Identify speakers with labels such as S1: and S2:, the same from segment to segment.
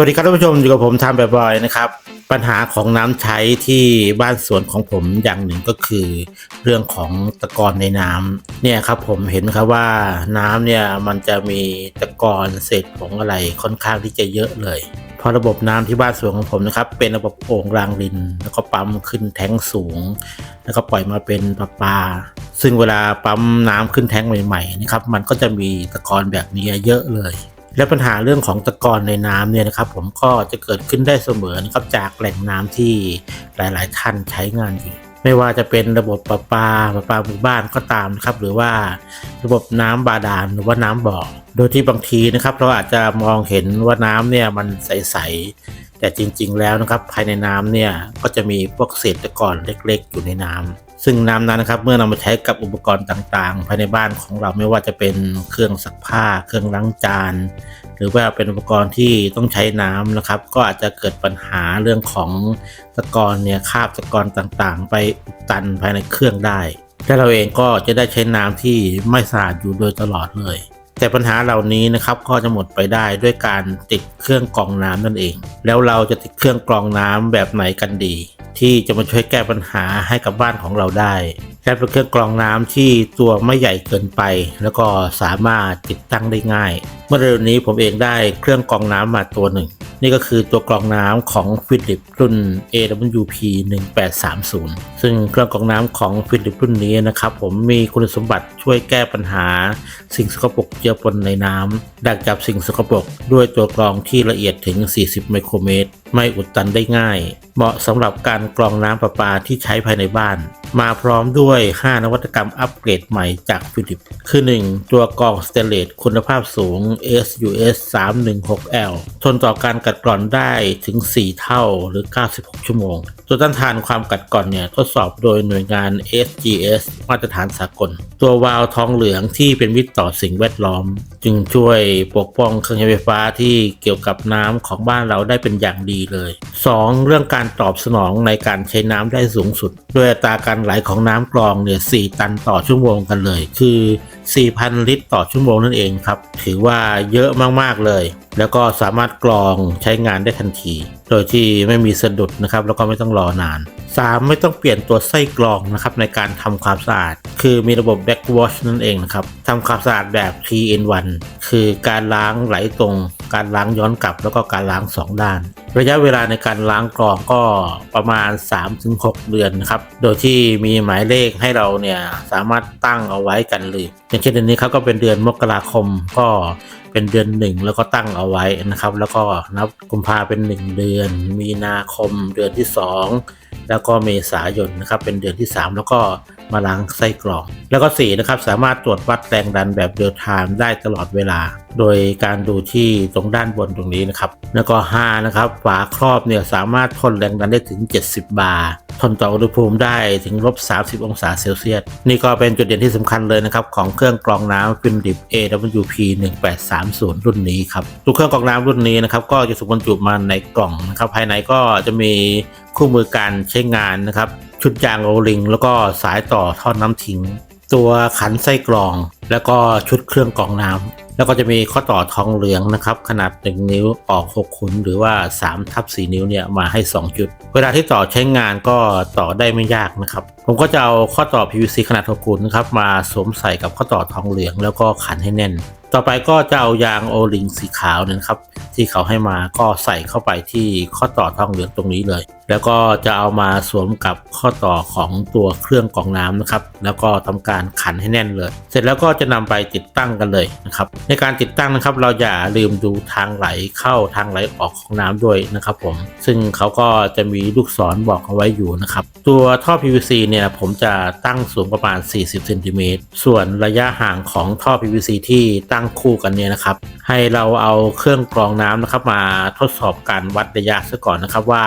S1: วัสดีครับท่านผู้ชมอยู่กับผมทำแบบบอยนะครับ ปัญหาของน้ำใช้ที่บ้านสวนของผมอย่างหนึ่งก็คือ เรื่องของตะกอนในน้ำเนี่ยครับผมเห็นครับว่าน้ำเนี่ยมันจะมีตะกอนเศษผงอะไรค่อนข้างที่จะเยอะเลยเพราะระบบน้ำที่บ้านสวนของผมนะครับเป็นระบบโอ่งรางริน แล้วก็ปั๊มขึ้นแท้งสูง แล้วก็ปล่อยมาเป็นประปา ซึ่งเวลาปั๊มน้ำขึ้นแท้งใหม่ๆนะครับมันก็จะมีตะกอนแบบนี้เยอะเลย และปัญหาเรื่องของตะกอนในน้ำเนี่ยนะครับ ผมก็จะเกิดขึ้นได้เสมอนะครับจากแหล่งน้ำที่หลาย ๆ ท่านใช้งานอยู่ไม่ว่าจะเป็นระบบประปาประปาหมู่บ้านก็ตามนะครับ หรือว่าระบบน้ำบาดาลหรือว่าน้ำบ่อโดยที่บางทีนะครับ เราอาจจะมองเห็นว่าน้ำเนี่ยมันใส ๆ แต่จริง ๆ แล้วนะครับ ภายในน้ำเนี่ยก็จะมีพวกเศษตะกอนเล็ก ๆ อยู่ในน้ำ ซึ่งน้ำนั้นนะครับ เมื่อนำมาใช้กับอุปกรณ์ต่างๆ ภายในบ้านของเราไม่ว่าจะเป็นเครื่องซักผ้า เครื่องล้างจาน หรือว่าเป็นอุปกรณ์ที่ต้องใช้น้ำนะครับ ก็อาจจะเกิดปัญหาเรื่องของตะกอนเนี่ยคราบตะกอนต่างๆ ไปอุดตันภายในเครื่องได้และเราเองก็จะได้ใช้น้ำที่ไม่สะอาดอยู่โดยตลอดเลยแต่ปัญหาเหล่านี้นะครับก็จะหมดไปได้ด้วยการติดเครื่องกรองน้ำนั่นเอง แล้วเราจะติดเครื่องกรองน้ำแบบไหนกันดี ที่จะมาช่วยแก้ปัญหาให้กับบ้านของเราได้และเป็นเครื่องกรองน้ำที่ตัวไม่ใหญ่เกินไป แล้วก็สามารถติดตั้งได้ง่าย เมื่อเร็วนี้ผมเองได้เครื่องกรองน้ำมาตัวหนึ่ง นี่ก็คือตัวกรองน้ำของฟิลิปรุ่น AWP 1830 ซึ่งเครื่องกรองน้ำของฟิลิปรุ่นนี้นะครับผมมีคุณสมบัติช่วยแก้ปัญหา สิ่งสกปรกเจือปนในน้ำดักจับสิ่งสกปรกด้วยตัวกรองที่ละเอียดถึง 40 ไมโครเมตรไม่อุดตันได้ง่าย เหมาะสำหรับการกรองน้ำประปาที่ใช้ภายในบ้าน มาพร้อมด้วย 5 นวัตกรรมอัปเกรดใหม่จากฟิลิป คือ 1 ตัวกรองสเตนเลสคุณภาพสูง SUS 316L ทนต่อการกัดกร่อนได้ถึง 4 เท่าหรือ 96 ชั่วโมง ตัวต้านทานความกัดกร่อนเนี่ยทดสอบโดยหน่วยงาน SGS มาตรฐานสากล ตัววาล์วทองเหลืองที่เป็นมิตรต่อสิ่งแวดล้อม จึงช่วยปกป้องเครื่องใช้ไฟฟ้าที่เกี่ยวกับน้ำของบ้านเราได้เป็นอย่างดีเลย 2. เรื่องการตอบสนองในการใช้น้ำได้สูงสุด ด้วยอัตราการไหลของน้ำกรองเนี่ย 4 ตันต่อชั่วโมงกันเลย คือ 4,000 ลิตรต่อชั่วโมงนั่นเองครับ ถือว่าเยอะมาก ๆ เลย แล้วก็สามารถกรองใช้งานได้ทันที โดยที่ไม่มีสะดุดนะครับ แล้วก็ไม่ต้องรอนาน 3. ไม่ต้องเปลี่ยนตัวไส้กรองนะครับในการทำความสะอาด คือมีระบบ backwash นั่นเองนะครับทำความสะอาดแบบ 3 in 1คือการล้างไหลตรง การล้างย้อนกลับ แล้วก็การล้าง 2 ด้าน ระยะเวลาในการล้างกรองก็ประมาณ 3-6 เดือนนะครับ โดยที่มีหมายเลขให้เราเนี่ยสามารถตั้งเอาไว้กันเลยอย่างเช่นเดือนนี้ครับก็เป็นเดือนมกราคมก็เป็นเดือนหนึ่งแล้วก็ตั้งเอาไว้นะครับ แล้วก็นับกุมภาเป็น 1 เดือน มีนาคมเดือนที่ 2 แล้วก็เมษายนนะครับเป็นเดือนที่ 3 แล้วก็มาล้างไส้กรอง แล้วก็4นะครับสามารถตรวจวัดแรงดันแบบเรียลไทม์ได้ตลอดเวลา โดยการดูที่ตรงด้านบนตรงนี้นะครับ แล้วก็ 5 นะครับ ฝาครอบเนี่ยสามารถทนแรงดันได้ถึง 70 บาร์ทนต่ออุณหภูมิได้ถึงลบ 30 องศาเซลเซียส นี่ก็เป็นจุดเด่นที่สำคัญเลยนะครับ ของเครื่องกรองน้ำฟิลิป AWP 1830 รุ่นนี้ครับตัวเครื่องกรองน้ำรุ่นนี้นะครับ ก็จะถูกบรรจุมาในกล่องนะครับ ภายในก็จะมีคู่มือการใช้งานนะครับ ชุดยางโอลิง แล้วก็สายต่อท่อน้ำทิ้ง ตัวขันไส้กรอง แล้วก็ชุดเครื่องกรองน้ำแล้วก็จะมีข้อต่อทองเหลืองนะครับ ขนาด 1 นิ้วออก 6 ขุน หรือว่า3ทับ4นิ้วเนี่ยมาให้ 2 จุด เวลาที่ต่อใช้งานก็ต่อได้ไม่ยากนะครับ ผมก็จะเอาข้อต่อ PVC ขนาด 6 ขุนนะครับมาสวมใส่กับข้อต่อทองเหลือง แล้วก็ขันให้แน่น ต่อไปก็จะเอายางโอลิงสีขาวเนยนะครับ ที่เขาให้มาก็ใส่เข้าไปที่ข้อต่อทองเหลืองตรงนี้เลย แล้วก็จะเอามาสวมกับข้อต่อของตัวเครื่องกรองน้ำนะครับ แล้วก็ทำการขันให้แน่นเลย เสร็จแล้วก็จะนำไปติดตั้งกันเลยนะครับ ในการติดตั้งนะครับ เราอย่าลืมดูทางไหลเข้าทางไหลออกของน้ำด้วยนะครับผมซึ่งเขาก็จะมีลูกศรบอกเอาไว้อยู่นะครับตัวท่อ PVC เนี่ยผมจะตั้งสูงประมาณ 40เซนติเมตรส่วนระยะห่างของท่อ PVC ที่ตั้งั้งคู่กันเนี่ยนะครับ ให้เราเอาเครื่องกรองน้ำนะครับ มาทดสอบการวัดระยะซะก่อนนะครับว่า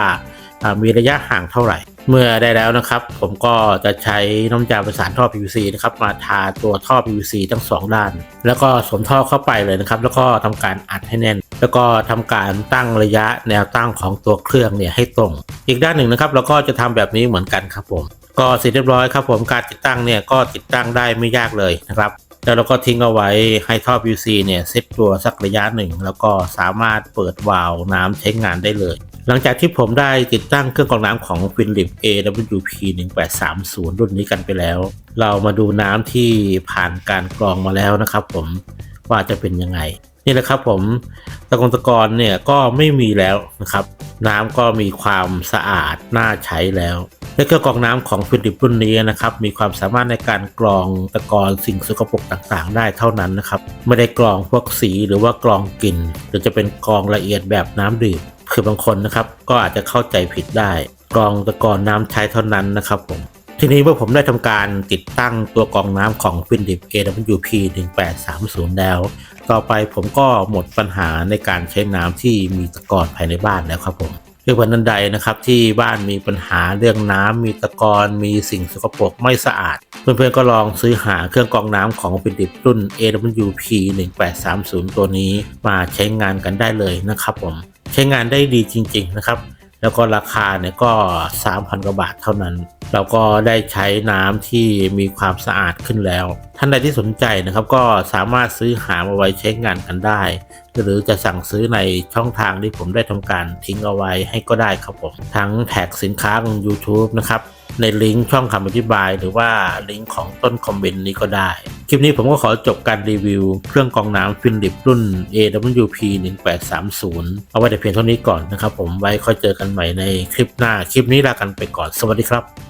S1: มีระยะห่างเท่าไหร่ เมื่อได้แล้วนะครับ ผมก็จะใช้น้ำยาประสานท่อ PVC นะครับมาทาตัวท่อ PVC ทั้งสองด้าน แล้วก็สวมท่อเข้าไปเลยนะครับ แล้วก็ทำการอัดให้แน่น แล้วก็ทำการตั้งระยะแนวตั้งของตัวเครื่องเนี่ยให้ตรง อีกด้านหนึ่งนะครับ เราก็จะทำแบบนี้เหมือนกันครับผม ก็เสร็จเรียบร้อยครับผมการติดตั้งเนี่ยก็ติดตั้งได้ไม่ยากเลยนะครับ แล้วเราก็ทิ้งเอาไว้ให้ท่อ PVC เนี่ยเซ็ตตัวสักระยะหนึ่ง แล้วก็สามารถเปิดวาล์วน้ำใช้งานได้เลย หลังจากที่ผมได้ติดตั้งเครื่องกรองน้ำของ Philips AWP 1830รุ่นนี้กันไปแล้ว เรามาดูน้ำที่ผ่านการกรองมาแล้วนะครับผมว่าจะเป็นยังไง นี่แหละครับผมตะกอนตะกอนเนี่ยก็ไม่มีแล้วนะครับ น้ำก็มีความสะอาดน่าใช้แล้ว และเครื่องกรองน้ำของฟิลิปรุ่นนี้นะครับมีความสามารถในการกรองตะกอนสิ่งสกปรกต่างๆ ได้เท่านั้นนะครับไม่ได้กรองพวกสีหรือว่ากรองกลิ่นหรือจะเป็นกรองละเอียดแบบน้ำดื่มคือบางคนนะครับก็อาจจะเข้าใจผิดได้ กรองตะกอนน้ำใช้เท่านั้นนะครับผม ทีนี้เมื่อผมได้ทำการติดตั้งตัวกรองน้ำของ Philips AWP 1830 แล้ว ต่อไปผมก็หมดปัญหาในการใช้น้ำที่มีตะกอนภายในบ้านแล้วครับผมเรื่องวันนั้นใดนะครับที่บ้านมีปัญหาเรื่องน้ำมีตะกอนมีสิ่งสกปรกไม่สะอาด เพื่อนๆก็ลองซื้อหาเครื่องกรองน้ำของ Philips รุ่น AWP 1830 ตัวนี้มาใช้งานกันได้เลยนะครับผม ใช้งานได้ดีจริง ๆ นะครับ แล้วก็ราคาเนี่ยก็ 3,000 กว่าบาทเท่านั้น เราก็ได้ใช้น้ำที่มีความสะอาดขึ้นแล้ว ท่านใดที่สนใจนะครับก็สามารถซื้อหามาไว้ใช้งานกันได้ หรือจะสั่งซื้อในช่องทางที่ผมได้ทำการทิ้งเอาไว้ให้ก็ได้ครับผมทั้งแท็กสินค้าของ YouTube นะครับในลิงก์ช่องคำอธิบาย หรือว่าลิงก์ของต้นคอมเมนต์นี้ก็ได้ คลิปนี้ผมก็ขอจบการรีวิว เครื่องกรองน้ำฟิลิปรุ่น AWP 1830 เอาไว้แต่เพียงเท่านี้ก่อนนะครับผมไว้ค่อยเจอกันใหม่ในคลิปหน้าคลิปนี้ลากันไปก่อนสวัสดีครับ